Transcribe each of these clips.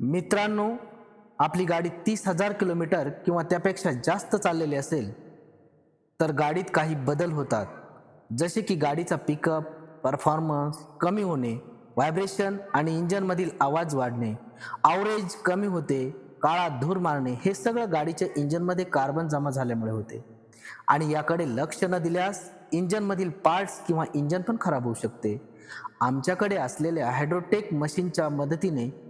मित्रांनो आपली गाडी तीस हजार किलोमीटर किंवा त्यापेक्षा जास्त चाललेली असेल तर गाडीत काही बदल होतात. जसे की गाडीचा पिकअप परफॉर्मन्स कमी होणे व्हायब्रेशन आणि इंजनमधील आवाज वाढणे आवरेज कमी होते काळा धूर मारणे हे सगळं गाडीच्या इंजनमध्ये कार्बन जमा झाल्यामुळे होते. आणि याकडे लक्ष न दिल्यास इंजनमधील पार्ट्स किंवा इंजन पण खराब होऊ शकते. आमच्याकडे असलेल्या हायड्रोटेक मशीनच्या मदतीने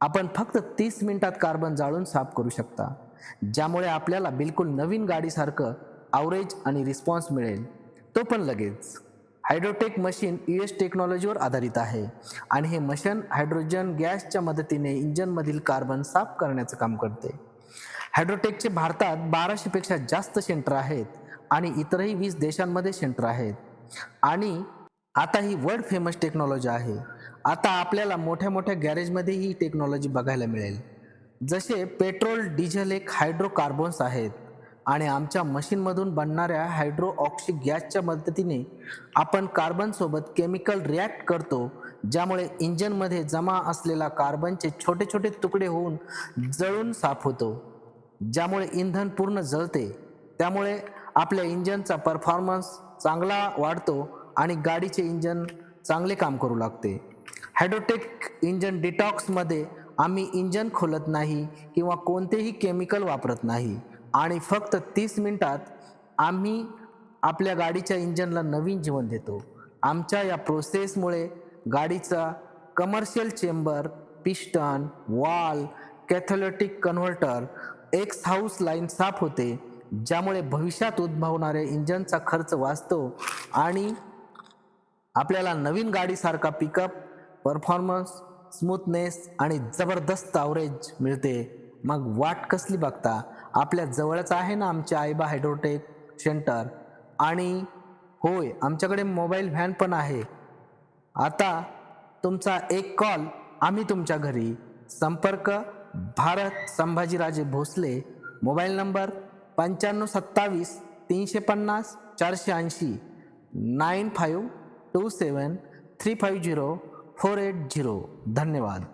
आपण फक्त तीस मिनिटात कार्बन जाळून साफ करू शकता ज्यामुळे आपल्याला बिलकुल नवीन गाडीसारखं आवरेज आणि रिस्पॉन्स मिळेल. तो पण लगेच. हायड्रोटेक मशीन यू एस टेक्नॉलॉजीवर आधारित आहे आणि हे मशीन हायड्रोजन गॅसच्या मदतीने इंजनमधील कार्बन साफ करण्याचं काम करते. हायड्रोटेकचे भारतात बाराशेपेक्षा जास्त सेंटर आहेत आणि इतरही वीस देशांमध्ये सेंटर आहेत. आणि आता ही वर्ल्ड फेमस टेक्नॉलॉजी आहे. आता आपल्याला मोठ्या मोठ्या गॅरेजमध्ये ही टेक्नॉलॉजी बघायला मिळेल. जसे पेट्रोल डिझेल एक हायड्रोकार्बन्स आहेत आणि आमच्या मशीनमधून बनणाऱ्या हायड्रोऑक्सी गॅसच्या मदतीने आपण कार्बनसोबत केमिकल रिॲक्ट करतो ज्यामुळे इंजनमध्ये जमा असलेला कार्बनचे छोटे छोटे तुकडे होऊन जळून साफ होतो. ज्यामुळे इंधन पूर्ण जळते. त्यामुळे आपल्या इंजनचा परफॉर्मन्स चांगला वाढतो आणि गाडीचे इंजन चांगले काम करू लागते. हायड्रोटेक इंजन डिटॉक्समध्ये आम्ही इंजन खोलत नाही किंवा कोणतेही केमिकल वापरत नाही. आणि फक्त तीस मिनटात आम्ही आपल्या गाडीच्या इंजनला नवीन जीवन देतो. आमच्या या प्रोसेसमुळे गाडीचा commercial chamber piston valve catalytic converter exhaust line साफ होते ज्यामुळे भविष्यात उद्भवणाऱ्या इंजनचा खर्च वाचतो आणि आपल्याला नवीन गाडीसारखा पिकअप परफॉर्मन्स स्मूथनेस आणि जबरदस्त आवरेज मिळते. मग वाट कसली बघता? आपल्या जवळच आहे ना आमचे आयबा हायड्रोटेक सेंटर आणि होय आमच्याकडे मोबाईल व्हॅन पण आहे. आता तुमचा एक कॉल आम्ही तुमच्या घरी. संपर्क भारत संभाजीराजे भोसले. मोबाईल नंबर पंच्याण्णव सत्तावीस तीनशे पन्नास चारशे ऐंशी. Nine five two seven three five zero four eight zero. धन्यवाद.